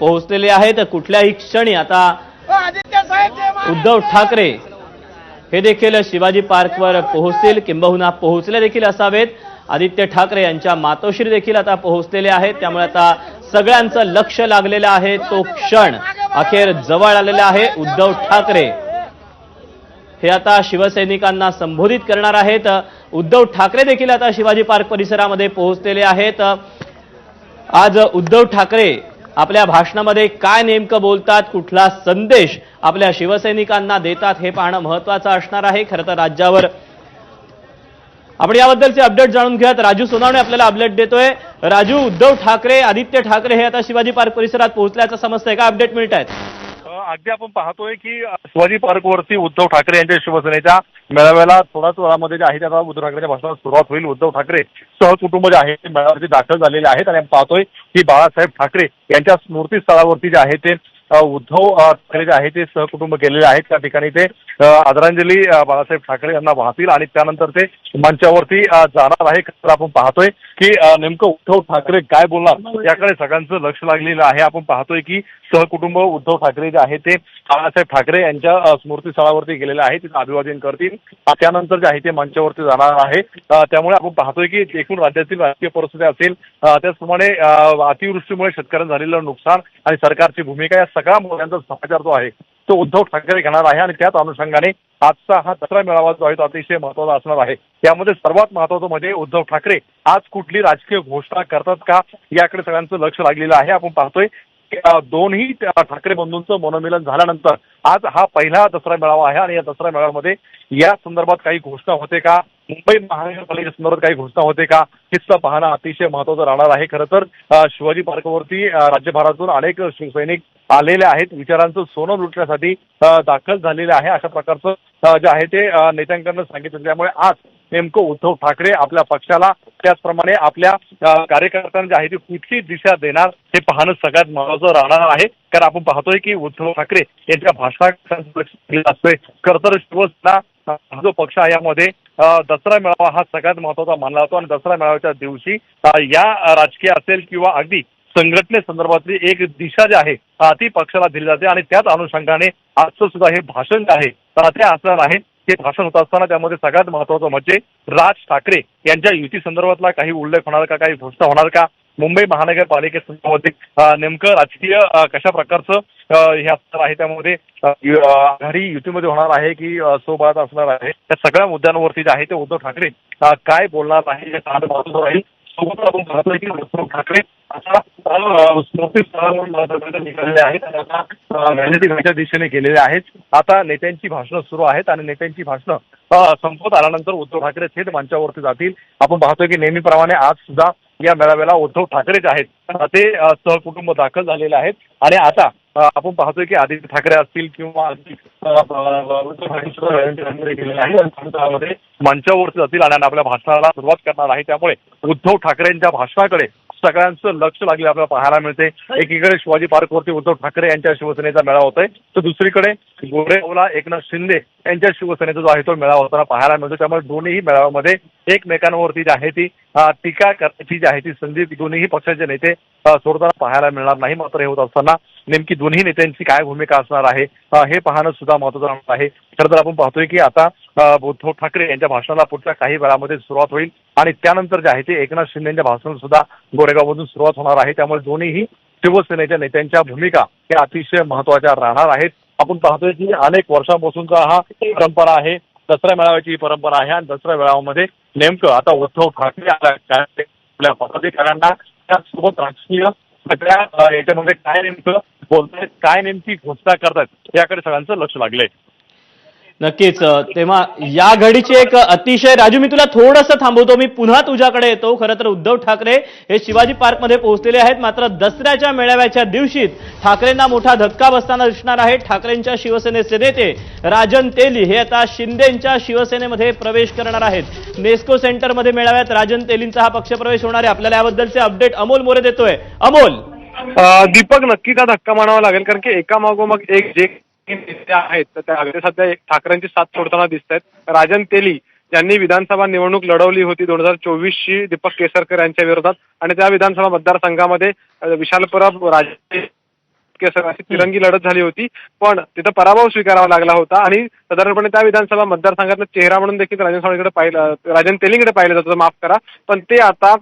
पोहोचलेले आहेत. कुठल्याही क्षणी आता उद्धव ठाकरे हे देखील शिवाजी पार्कवर पोहोचतील. किंबहुना पोहोचले देखील असावेत. आदित्य ठाकरे यांच्या मातोश्री देखील आता पोहोचलेले आहेत. त्यामुळे आता सगळ्यांचं लक्ष लागलेलं आहे. तो क्षण अखेर जवळ आलेला आहे. उद्धव ठाकरे हे आता शिवसैनिकांना संबोधित करणार आहेत. उद्धव ठाकरे देखील आता शिवाजी पार्क परिसरामध्ये पोहोचलेले आहेत. आज उद्धव ठाकरे आपल्या भाषणामध्ये काय नेमकं बोलतात कुठला संदेश आपल्या शिवसैनिकांना देतात हे पाहणं महत्वाचं असणार आहे. खरं तर राज्यावर आपण याबद्दलचे अपडेट जाणून घेऊयात. राजू सोनावणे आपल्याला अपडेट देतोय. राजू उद्धव ठाकरे आदित्य ठाकरे हे आता शिवाजी पार्क परिसरात पोहोचल्याचं समजतंय का? अपडेट मिळत आहेत अगदी आपण पाहतोय की शिवाजी पार्कवरती उद्धव ठाकरे यांच्या शिवसेनेच्या मेळाव्याला थोड्याच वेळामध्ये जे आहे ते उद्धव ठाकरेच्या भाषणाला सुरुवात होईल. उद्धव ठाकरे सहकुटुंब जे आहे ते मेळाव्यावरती दाखल झालेले आहेत आणि आपण पाहतोय की बाळासाहेब ठाकरे यांच्या स्मृतीस्थळावरती जे आहे ते उद्धव ठाकरे जे आहे ते सहकुटुंब गेलेले आहेत. त्या ठिकाणी ते आदरांजली बाळासाहेब ठाकरे यांना वाहतील आणि त्यानंतर ते मंचावरती जाणार आहे. तर आपण पाहतोय की नेमकं उद्धव ठाकरे काय बोलणार? याकडे सगळ्यांचं लक्ष लागलेलं आहे. आपण पाहतोय की सहकुटुंब उद्धव ठाकरे जे आहे ते बाळासाहेब ठाकरे यांच्या स्मृतीस्थळावरती गेलेले आहे तिथं अभिवादन करतील. त्यानंतर जे आहे ते मंचावरती जाणार आहे. त्यामुळे आपण पाहतोय की एकूण राज्यातील राजकीय परिस्थिती असेल त्याचप्रमाणे अतिवृष्टीमुळे शेतकऱ्यांना झालेलं नुकसान आणि सरकारची भूमिका या सगळा मुद्द्यांचा समाचार जो आहे तो उद्धव ठाकरे घेणार आहे आणि त्याच अनुषंगाने आजचा हा दसरा मेळावा जो आहे तो अतिशय महत्त्वाचा असणार आहे. यामध्ये सर्वात महत्वाचं म्हणजे उद्धव ठाकरे आज कुठली राजकीय घोषणा करतात का याकडे सगळ्यांचं लक्ष लागलेलं आहे. आपण पाहतोय दोन्ही ठाकरे बंधूंचं मनोमिलन झाल्यानंतर आज हा पहिला दसरा मेळावा आहे आणि या दसरा मेळाव्यामध्ये या संदर्भात काही घोषणा होते का मुंबई महानगरपालिकेसंदर्भात काही घोषणा होते का? हिस्सा पाहणं अतिशय महत्वाचं राहणार आहे. खरं तर शिवाजी पार्कवरती राज्यभरातून अनेक शिवसैनिक आलेले आहेत. विचारांचं सोनं लुटण्यासाठी दाखल झालेले आहे अशा प्रकारचं जे आहे ते नेत्यांकडनं सांगितलं. त्यामुळे आज नेमकं उद्धव ठाकरे आपल्या पक्षाला त्याचप्रमाणे आपल्या कार्यकर्त्यांना जे आहे ती कुठली दिशा देणार हे पाहणं सगळ्यात महत्वाचं राहणार आहे. कारण आपण पाहतोय की उद्धव ठाकरे यांच्या भाषणात असतोय. खरं तर शिवसेना हा जो पक्ष आहे यामध्ये दसरा मेळावा हा सगळ्यात महत्त्वाचा मानला जातो. आणि दसरा मेळाव्याच्या दिवशी या राजकीय असेल किंवा अगदी संघटनेसंदर्भातली एक दिशा जी आहे ती पक्षाला दिली जाते. आणि त्याच अनुषंगाने आजचं सुद्धा हे भाषण जे आहे ते असणार आहे. हे भाषण होत असताना त्यामध्ये सगळ्यात महत्वाचं म्हणजे राज ठाकरे यांच्या युती संदर्भातला काही उल्लेख होणार का काही घोषणा होणार का? मुंबई महानगरपालिकेसंदर्भात नेमकं राजकीय कशा प्रकारचं हे असणार आहे त्यामध्ये आघाडी युतीमध्ये होणार आहे की सोबत असणार आहे? त्या सगळ्या मुद्द्यांवरती जे आहे ते उद्धव ठाकरे काय बोलणार आहे? हे राहील. सोबत आपण पाहतोय की उद्धव ठाकरे आता अ, स्मृतीस्थळावरून निघालेले आहेत आणि आता अ, दिशेने गेलेले आहेत. आता नेत्यांची भाषणं सुरू आहेत आणि नेत्यांची भाषणं संपत आल्यानंतर उद्धव ठाकरे थेट मंचावरती जातील. आपण पाहतोय की नेहमीप्रमाणे आज सुद्धा या मेळाव्याला उद्धव ठाकरे जे आहेत ते सहकुटुंब दाखल झालेले आहेत. आणि आता आपण पाहतोय की आदित्य ठाकरे असतील किंवा आणि जातील आणि आपल्या भाषणाला सुरुवात करणार आहे. त्यामुळे उद्धव ठाकरेंच्या भाषणाकडे सगळ्यांचं लक्ष लागले आपल्याला पाहायला मिळते. एकीकडे शिवाजी पार्कवरती उद्धव ठाकरे यांच्या शिवसेनेचा मेळावा होतोय. तर दुसरीकडे गोरेओला एकनाथ शिंदे यांच्या शिवसेनेचा जो आहे तो मेळावा होताना पाहायला मिळतो. त्यामुळे दोन्ही मेळाव्यामध्ये एकमेकांवरती जी आहे ती टीका करण्याची जी आहे ती संधी दोन्ही पक्षाचे नेते सोडताना पाहायला मिळणार नाही. मात्र हे होत असताना नेमकी दोन्ही नेत्यांची काय भूमिका असणार आहे हे पाहणं सुद्धा महत्वाचं राहणार आहे. खरं तर आपण पाहतोय की आता उद्धव ठाकरे यांच्या भाषणाला पुढच्या काही वेळामध्ये सुरुवात होईल आणि त्यानंतर जे आहे ते एकनाथ शिंदेच्या भाषणाला सुद्धा गोरेगावमधून सुरुवात होणार आहे. त्यामुळे दोन्हीही शिवसेनेच्या नेत्यांच्या भूमिका या अतिशय महत्त्वाच्या राहणार आहेत. आपण पाहतोय की अनेक वर्षांपासूनचा हा परंपरा आहे. दसरा मेळाव्याची ही परंपरा आहे आणि दसरा मेळाव्यामध्ये नेमकं आता उद्धव ठाकरे आला- आपल्या पदाधिकाऱ्यांना त्यासोबत राजकीय सगळ्या याच्यामध्ये काय नेमकं बोलतायत काय नेमकी घोषणा करतायत याकडे सगळ्यांचं लक्ष लागलंय. नक्कीच. तेव्हा या घडीची एक अतिशय राजू मी तुला थोडंसं थांबवतो. मी पुन्हा तुझ्याकडे येतो. खरं तर उद्धव ठाकरे हे शिवाजी पार्कमध्ये पोहोचलेले आहेत. मात्र दसऱ्याच्या मेळाव्याच्या दिवशीच ठाकरेंना मोठा धक्का बसताना दिसणार आहे. ठाकरेंच्या शिवसेनेचे नेते राजन तेली हे आता शिंदेंच्या शिवसेनेमध्ये प्रवेश करणार आहेत. नेस्को सेंटरमध्ये मेळाव्यात राजन तेलींचा हा पक्षप्रवेश होणार आहे. आपल्याला याबद्दलचे अपडेट अमोल मोरे देतोय. अमोल! दीपक नक्की का धक्का मानावा लागेल? कारण की एका मागोमाग एक जे नेते आहेत. तर त्या अगदी सध्या ठाकरेंची साथ सोडताना दिसत आहेत राजन तेली यांनी विधानसभा निवडणूक लढवली होती दोन हजार चोवीसची दीपक केसरकर यांच्या विरोधात. आणि त्या विधानसभा मतदारसंघामध्ये विशाल परब राज केसर अशी तिरंगी लढत झाली होती. पण तिथं पराभव स्वीकारावा लागला होता आणि साधारणपणे त्या विधानसभा मतदारसंघातला चेहरा म्हणून देखील राजन सावंतकडे पाहिलं राजन तेलिंगकडे पाहिलं जातं. माफ करा. पण ते आता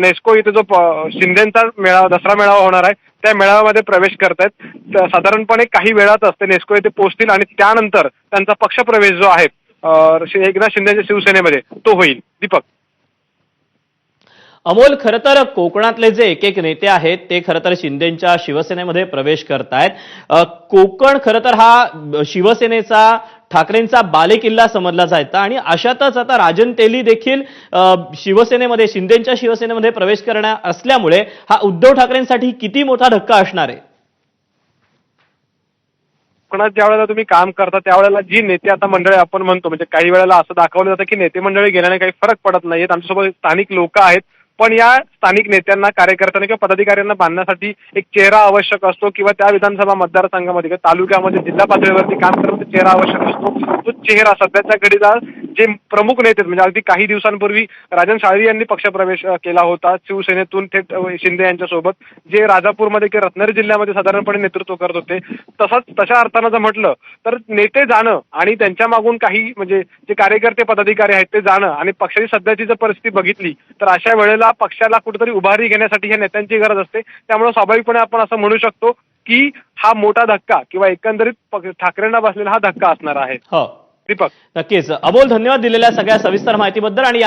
नेस्को इथे जो शिंदेचा मेळावा दसरा मेळावा होणार आहे त्या मेळाव्यामध्ये प्रवेश करतायत. साधारणपणे काही वेळातच ते नेस्को येथे पोहोचतील आणि त्यानंतर त्यांचा पक्षप्रवेश जो आहे एकनाथ शिंदेच्या शिवसेनेमध्ये तो होईल. दीपक. अमोल खरं तर कोकणातले जे एक एक नेते आहेत ते खरं तर शिंदेच्या शिवसेनेमध्ये प्रवेश करतायत. कोकण खरं तर हा शिवसेनेचा ठाकरेंचा बालेकिल्ला समजला जायचा आणि अशातच आता राजन तेली देखील शिवसेनेमध्ये शिंदेच्या शिवसेनेमध्ये प्रवेश करण्या असल्यामुळे हा उद्धव ठाकरेंसाठी किती मोठा धक्का असणार आहे? कोकणात ज्या वेळेला तुम्ही काम करता त्यावेळेला जी नेते आता मंडळी आपण म्हणतो म्हणजे काही वेळेला असं दाखवलं जातं की नेते मंडळी गेल्याने काही फरक पडत नाहीत आमच्यासोबत स्थानिक लोक आहेत. पण या स्थानिक नेत्यांना कार्यकर्त्यांना किंवा पदाधिकाऱ्यांना बांधण्यासाठी एक चेहरा आवश्यक असतो किंवा त्या विधानसभा मतदारसंघामध्ये किंवा तालुक्यामध्ये जिल्हा पातळीवरती काम करण्याचा चेहरा आवश्यक असतो. तो चेहरा सध्याच्या घडीला जे प्रमुख नेते आहेत, म्हणजे अगदी काही दिवसांपूर्वी राजन साळवी यांनी पक्षप्रवेश केला होता. शिवसेनेतून थेट शिंदे यांच्यासोबत जे राजापूरमध्ये किंवा रत्नागिरी जिल्ह्यामध्ये साधारणपणे नेतृत्व करत होते. तसंच तशा अर्थानं जर म्हटलं तर नेते जाणं आणि त्यांच्या मागून काही म्हणजे जे कार्यकर्ते पदाधिकारी आहेत ते जाणं आणि पक्षाची सध्याची जर परिस्थिती बघितली तर अशा वेळेला पक्षाला कुठेतरी उभारी घेण्यासाठी ह्या नेत्यांची गरज असते. त्यामुळे स्वाभाविकपणे आपण असं म्हणू शकतो की हा मोठा धक्का किंवा एकंदरीत ठाकरेंना बसलेला हा धक्का असणार आहे. हो. दीपक. नक्कीच. अबोल धन्यवाद दिलेल्या सगळ्या सविस्तर माहितीबद्दल आणि या